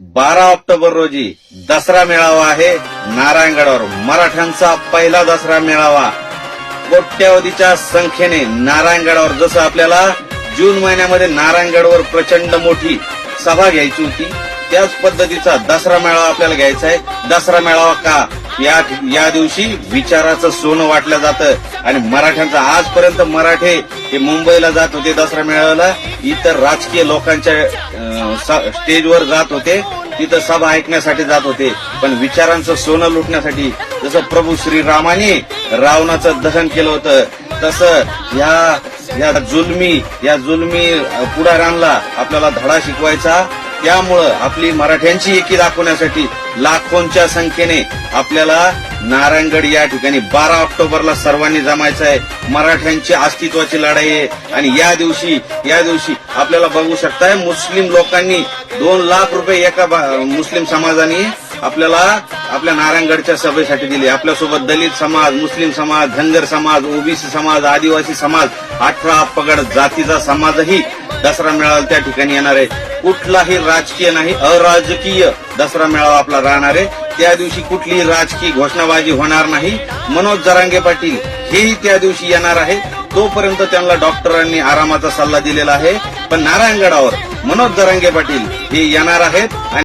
बारा ऑक्टोबर रोजी दसरा मेळावा आहे. नारायणगडावर मराठ्यांचा पहिला दसरा मेळावा. कोट्यावधीच्या संख्येने नारायणगडावर जसं आपल्याला जून महिन्यामध्ये नारायणगडवर प्रचंड मोठी सभा घ्यायची होती त्याच पद्धतीचा दसरा मेळावा आपल्याला घ्यायचा आहे. दसरा मेळावा का? या या दिवशी विचाराचं सोनं वाटलं जातं. आणि मराठ्यांचा आजपर्यंत मराठे हे मुंबईला जात होते दसरा मेळाव्याला. इतर राजकीय लोकांच्या स- स्टेजवर जात होते. तिथं सभा ऐकण्यासाठी जात होते. पण विचारांचं सोनं लुटण्यासाठी जसं प्रभू श्रीरामाने रावणाचं दहन केलं होतं तसं ह्या या जुलमी या जुलमी पुढाऱ्यांना आपल्याला धडा शिकवायचा. त्यामुळं आपली मराठ्यांची एकी दाखवण्यासाठी लाखोंच्या संख्येने आपल्याला नारायणगड या ठिकाणी बारा ऑक्टोबरला सर्वांनी जमायचं आहे. मराठ्यांची अस्तित्वाची लढाई आहे. आणि या दिवशी या दिवशी आपल्याला बघू शकताय मुस्लिम लोकांनी दोन लाख रुपये एका बा- मुस्लिम समाजाने आपल्याला आपल्या नारायणगडच्या सभेसाठी दिले. आपल्यासोबत दलित समाज मुस्लिम समाज धनगर समाज ओबीसी समाज आदिवासी समाज अठरा पगड जातीचा समाजही दसरा मेळावा त्या ठिकाणी येणार आहे. कुठलाही राजकीय नाही अराजकीय दसरा मेळावा आपला राहणार आहे. त्या दिवशी कुठलीही राजकीय घोषणाबाजी होणार नाही. मनोज जरांगे पाटील हेही त्या दिवशी येणार आहे. तोपर्यंत त्यांना डॉक्टरांनी आरामाचा सल्ला दिलेला आहे. पण नारायणगडावर मनोज जरांगे पाटील हे येणार आहेत आणि